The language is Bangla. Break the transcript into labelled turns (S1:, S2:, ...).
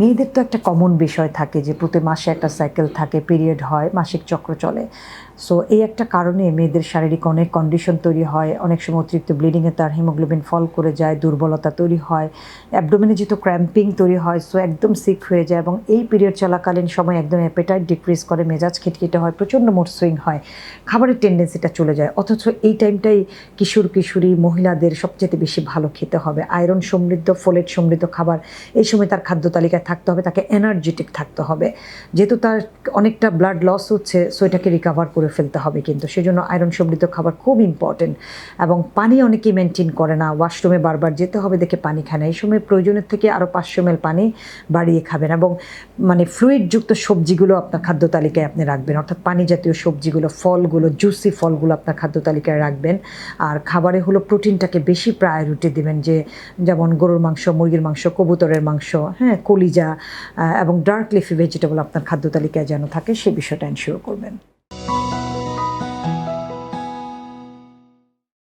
S1: মেয়েদের তো একটা কমন বিষয় থাকে যে প্রতি মাসে একটা সাইকেল থাকে পিরিয়ড হয়, মাসিক চক্র চলে। সো এই একটা কারণে মেয়েদের শারীরিক অনেক কন্ডিশন তৈরি হয়। অনেক সময় অতিরিক্ত ব্লিডিংয়ে তার হিমোগ্লোবিন ফল করে যায়, দুর্বলতা তৈরি হয় অ্যাবডোমেনে যেহেতু ক্র্যাম্পিং তৈরি হয় সো একদম সিক হয়ে যায় এবং এই পিরিয়ড চলাকালীন সময় একদম অ্যাপেটাইট ডিক্রিজ করে, মেজাজ খিটখিটে হয়, প্রচণ্ড মুড সুইং হয়, খাবারের টেন্ডেন্সিটা চলে যায়। অথচ এই টাইমটাই কিশোর, কিশোরী, মহিলাদের সবচেয়ে বেশি ভালো খেতে হবে। আয়রন সমৃদ্ধ ফোলেট সমৃদ্ধ খাবার, এই সময় তার খাদ্য তালিকায় থাকতে হবে, তাকে এনার্জেটিক থাকতে হবে। যেহেতু তার অনেকটা ব্লাড লস হচ্ছে সো এটাকে রিকাভার করে ফেলতে হবে কিন্তু। সেজন্য আয়রন সমৃদ্ধ খাবার খুব ইম্পর্টেন্ট এবং পানি অনেকেই মেনটেন করে না ওয়াশরুমে বারবার যেতে হবে, দেখে পানি খায় না। এই সময় প্রয়োজনের থেকে আরও পাঁচশো এল পানি বাড়িয়ে খাবেন এবং মানে ফ্লুইডযুক্ত সবজিগুলো আপনার খাদ্য তালিকায় আপনি রাখবেন। অর্থাৎ পানি জাতীয় সবজিগুলো, ফলগুলো জুসি ফলগুলো আপনার খাদ্য তালিকায় রাখবেন। আর খাবারে হলো প্রোটিনটাকে বেশি প্রায়োরিটি দিবেন যে, যেমন গরুর মাংস, মুরগির মাংস, কবুতরের মাংস হ্যাঁ কলিজা আহ, এবং ডার্ক লিফি ভেজিটেবল আপনার খাদ্য তালিকায় যেন থাকে সে বিষয়টা এনশিওর করবেন।